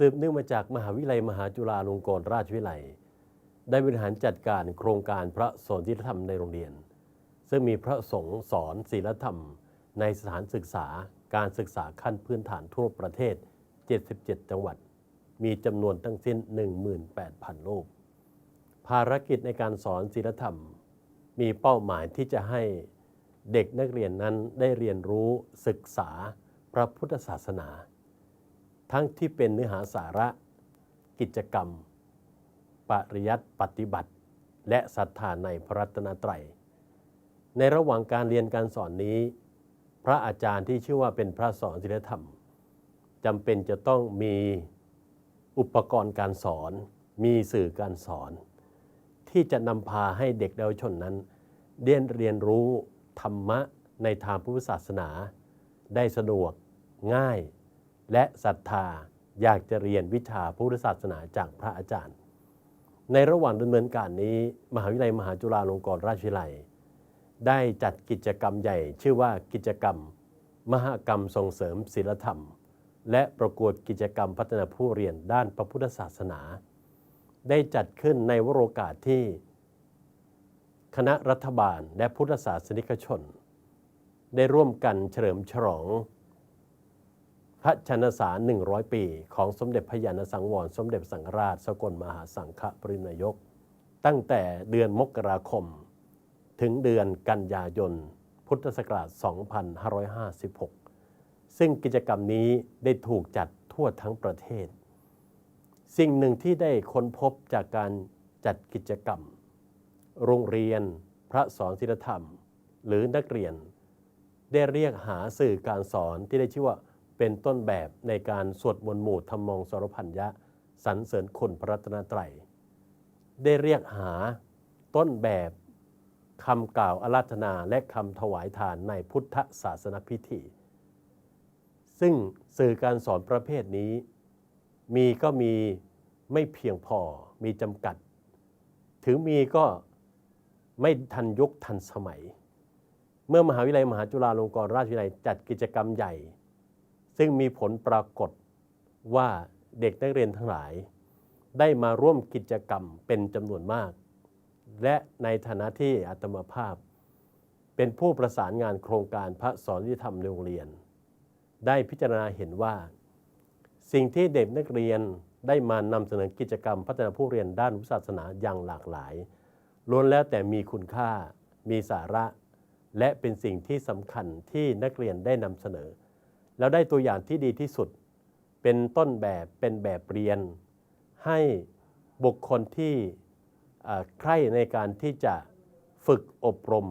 สืบเนื่องมาจากมหาวิทยาลัยมหาจุฬาลงกรณราชวิทยาลัย ได้บริหารจัดการโครงการพระสอนศีลธรรมในโรงเรียน ซึ่งมีพระสงฆ์สอนศีลธรรม ในสถานศึกษาการศึกษาขั้นพื้นฐานทั่วประเทศ 77 จังหวัด มีจำนวนทั้งสิ้น 18,000 รูป ภารกิจในการสอนศีลธรรม มีเป้าหมายที่จะให้เด็กนักเรียนนั้นได้เรียนรู้ศึกษาพระพุทธศาสนา ทั้งที่เป็นเนื้อหาสาระ กิจกรรม ปริยัติปฏิบัติ และศรัทธาในพระรัตนตรัย ในระหว่างการเรียนการสอนนี้ พระอาจารย์ที่ชื่อว่าเป็นพระสอนศีลธรรมจำเป็นจะต้องมีอุปกรณ์การสอน มีสื่อการสอน ที่จะนำพาให้เด็กเยาวชนนั้นเรียนเรียนรู้ธรรมะในทางพุทธศาสนา ได้สะดวกง่าย และศรัทธาอยากจะเรียนวิชาพุทธศาสนาจากพระอาจารย์ ในระหว่างดำเนินการนี้ มหาวิทยาลัยมหาจุฬาลงกรณราชวิทยาลัย ได้จัดกิจกรรมใหญ่ ชื่อว่ากิจกรรม มหกรรมส่งเสริมศีลธรรม และประกวดกิจกรรมพัฒนาผู้เรียนด้านพระพุทธศาสนา ได้จัดขึ้นในวโรกาสที่ คณะรัฐบาลและพุทธศาสนิกชน ได้ร่วมกันเฉลิมฉลอง พระชนสาร 100 ปี ของสมเด็จพระยาณสังวร สมเด็จสังราช สกลมหาสังฆปรินายก ตั้งแต่เดือนมกราคม ถึงเดือนกันยายน พุทธศักราช 2556 ซึ่งกิจกรรมนี้ได้ถูกจัดทั่วทั้งประเทศ สิ่งหนึ่งที่ได้ค้นพบจากการจัดกิจกรรม โรงเรียน พระสอนศิลธรรม หรือนักเรียน ได้เรียกหาสื่อการสอนที่ได้ชื่อว่า เป็นต้นแบบในการสวดมนต์หมู่ธรรมองสรพัญญะสรรเสริญคุณพระรัตนตรัย ได้เรียกหาต้นแบบคำกล่าวอาราธนาและคำถวายทานในพุทธศาสนพิธี ซึ่งสื่อการสอนประเภทนี้ มีก็มีไม่เพียงพอมีจำกัด ถึงมีก็ไม่ทันยุคทันสมัย เมื่อมหาวิทยาลัยมหาจุฬาลงกรณราชวิทยาลัยจัดกิจกรรมใหญ่ ซึ่งมีผลปรากฏว่าเด็กนักเรียนทั้งหลาย ได้มาร่วมกิจกรรมเป็นจำนวนมาก และในฐานะที่อาตมาภาพ เป็นผู้ประสานงานโครงการพระสอนวิธรรมในโรงเรียน ได้พิจารณาเห็นว่า สิ่งที่เด็กนักเรียนได้มานำเสนอกิจกรรมพัฒนาผู้เรียนด้านพุทธศาสนาอย่างหลากหลายล้วนแล้วแต่มีคุณค่า มีสาระ และเป็นสิ่งที่สำคัญที่นักเรียนได้นำเสนอ แล้วได้ตัวอย่างที่ดีที่สุด เป็นต้นแบบเป็นแบบเรียน ให้บุคคลที่ใคร่ในการที่จะฝึกอบรม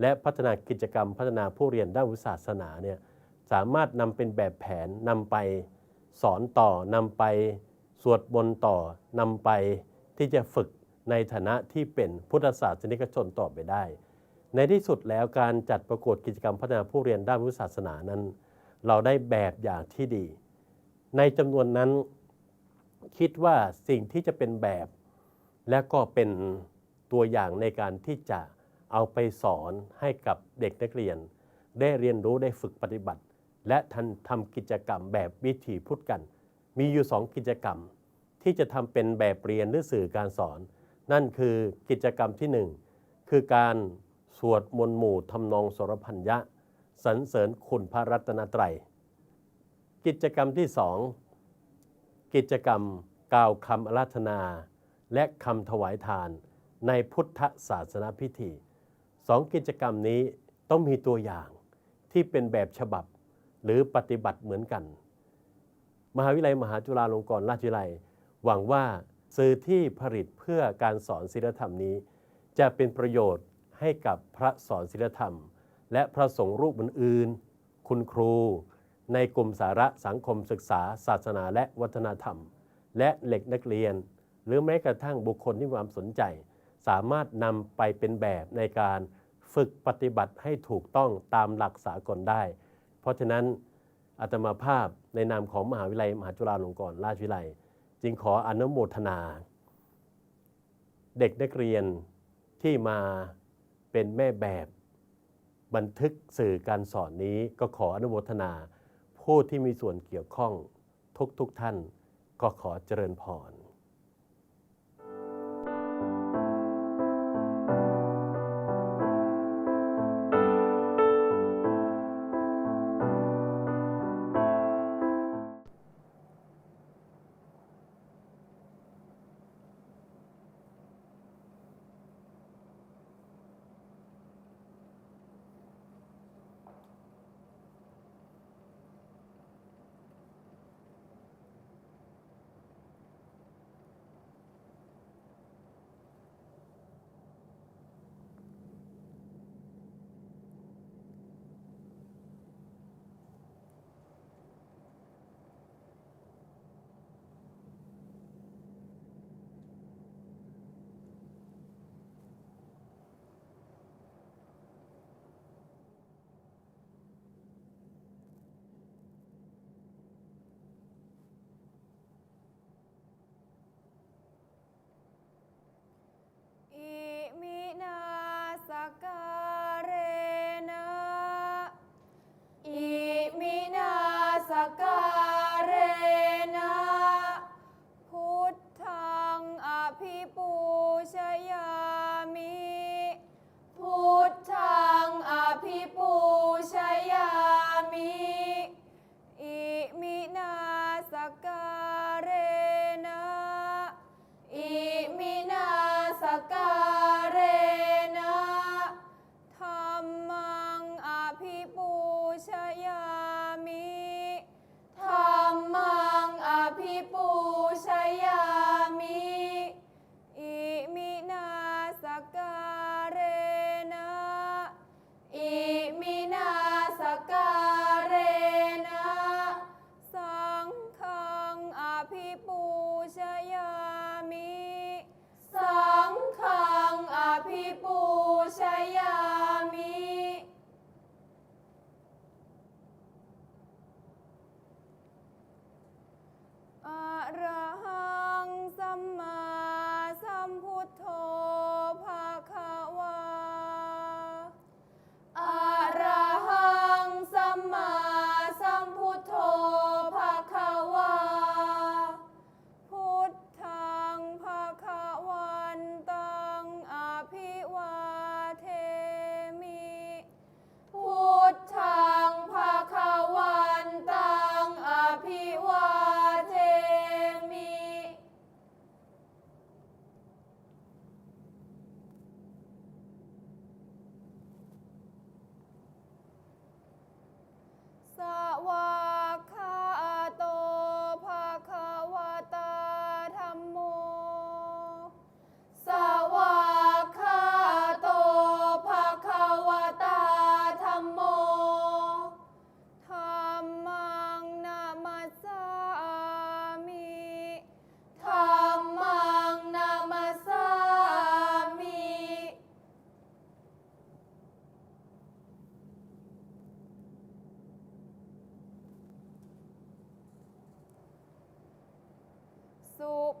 และพัฒนากิจกรรมพัฒนาผู้เรียนด้านวิศาสนาเนี่ยสามารถนำเป็นแบบแผนนำไปสอนต่อนำไปสวดบนต่อนำไปที่จะฝึกในฐานะที่เป็นพุทธศาสนิกชนต่อไปได้ ในที่สุดแล้วการจัดประกวดกิจกรรมพัฒนาผู้เรียนด้านพุทธศาสนานั้น เราได้แบบอย่างที่ดี ในจำนวนนั้นคิดว่าสิ่งที่จะเป็นแบบ และก็เป็นตัวอย่างในการที่จะเอาไปสอนให้กับเด็กนักเรียน ได้เรียนรู้ได้ฝึกปฏิบัติ และทันทำกิจกรรมแบบวิถีพุทธกัน มีอยู่สองกิจกรรม ที่จะทำเป็นแบบเรียนหรือสื่อการสอน นั่นคือกิจกรรมที่หนึ่งคือการสวดมนต์หมู่ทำนองสรพัญญะ สรรเสริญคุณพระรัตนตรัย กิจกรรมที่สองกิจกรรมกล่าวคำอาราธนา และคำถวายทานในพุทธศาสนาพิธีสองกิจกรรมนี้ต้องมีตัวอย่างที่เป็นแบบฉบับหรือปฏิบัติเหมือนกัน มหาวิทยาลัยมหาจุฬาลงกรณราชวิทยาลัย หวังว่าสื่อที่ผลิตเพื่อการสอนศีลธรรมนี้ จะเป็นประโยชน์ให้กับพระสอนศีลธรรม และพระสงฆ์รูปอื่นๆ คุณครู ในกลุ่มสาระสังคมศึกษา ศาสนาและวัฒนธรรม และเหล็กนักเรียน หรือแม้กระทั่งบุคคลที่มีความสนใจ สามารถนำไปเป็นแบบในการฝึกปฏิบัติให้ถูกต้องตามหลักสากลได้ เพราะฉะนั้นอาตมาภาพในนามของมหาวิทยาลัยมหาจุฬาลงกรณราชวิทยาลัย จึงขออนุโมทนา เด็กนักเรียนที่มาเป็นแม่แบบ บันทึกสื่อการสอนนี้ก็ขออนุโมทนา ผู้ที่มีส่วนเกี่ยวข้องทุกทุกท่าน ก็ขอเจริญพร Kakak.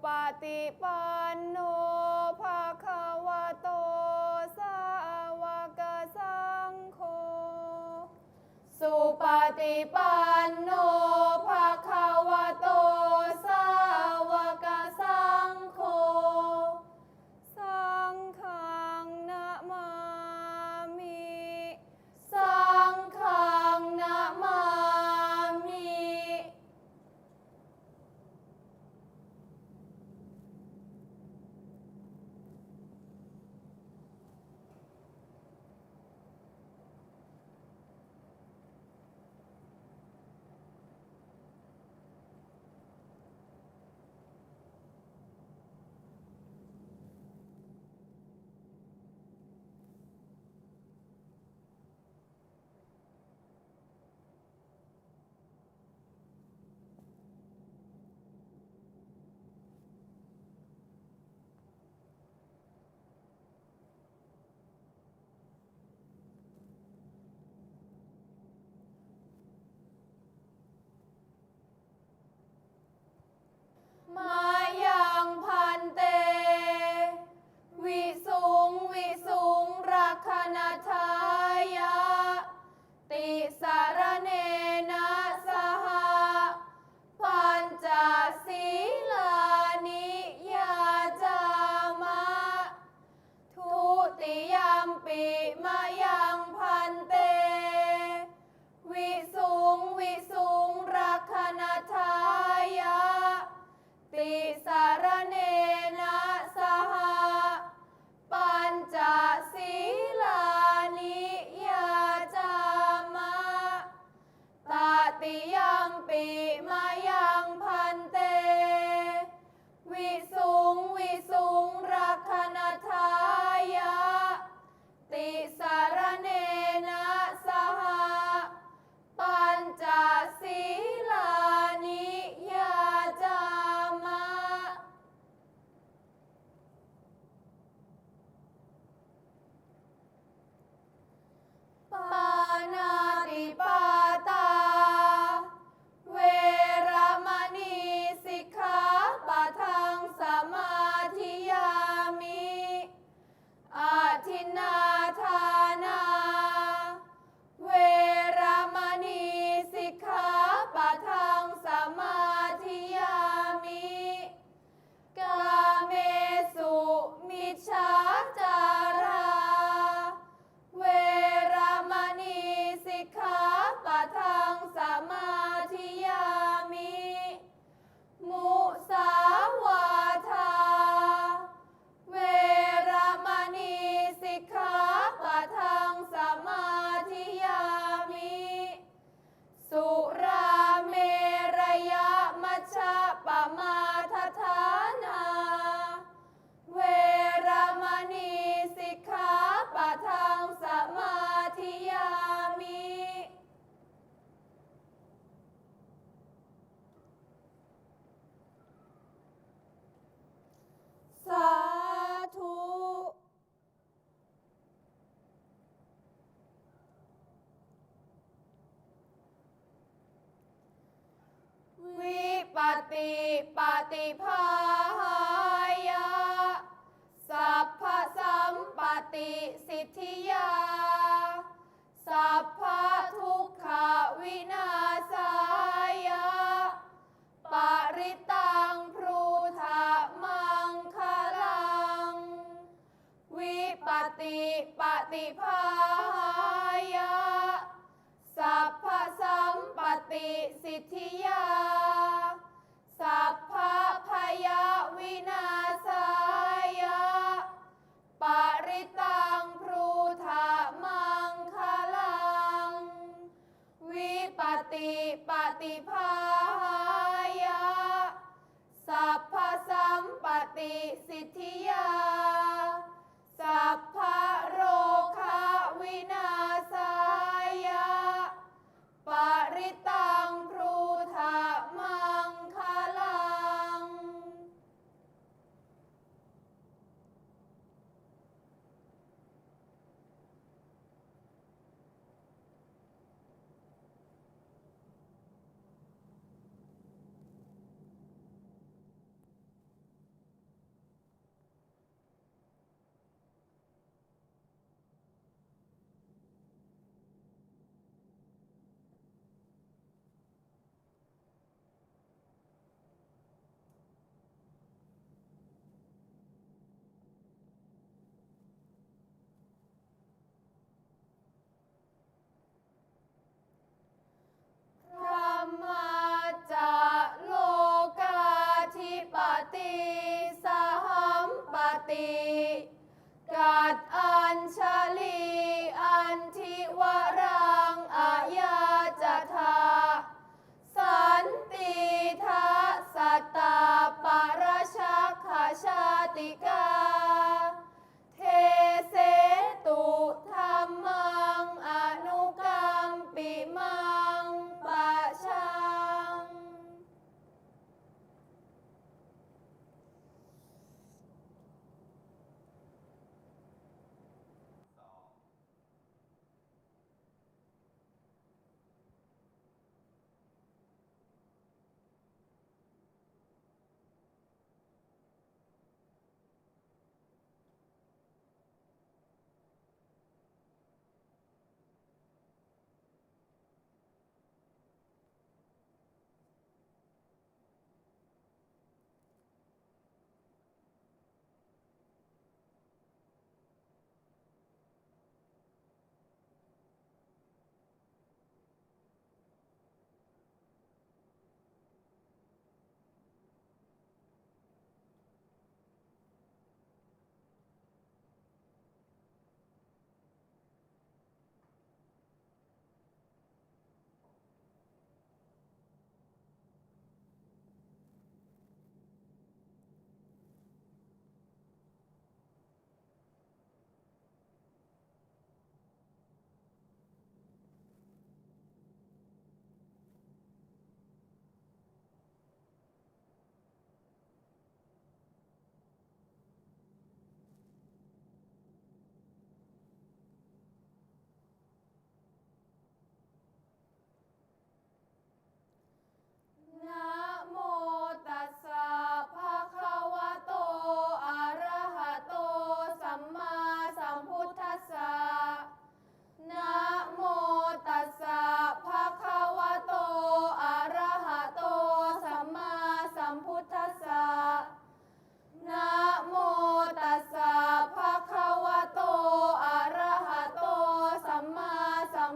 ปฏิปันโนภาคาวโต สาวกสังโฆ สุปฏิปันโน ปฏิภายะสัพพสัมปติสิทธิยา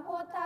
Cota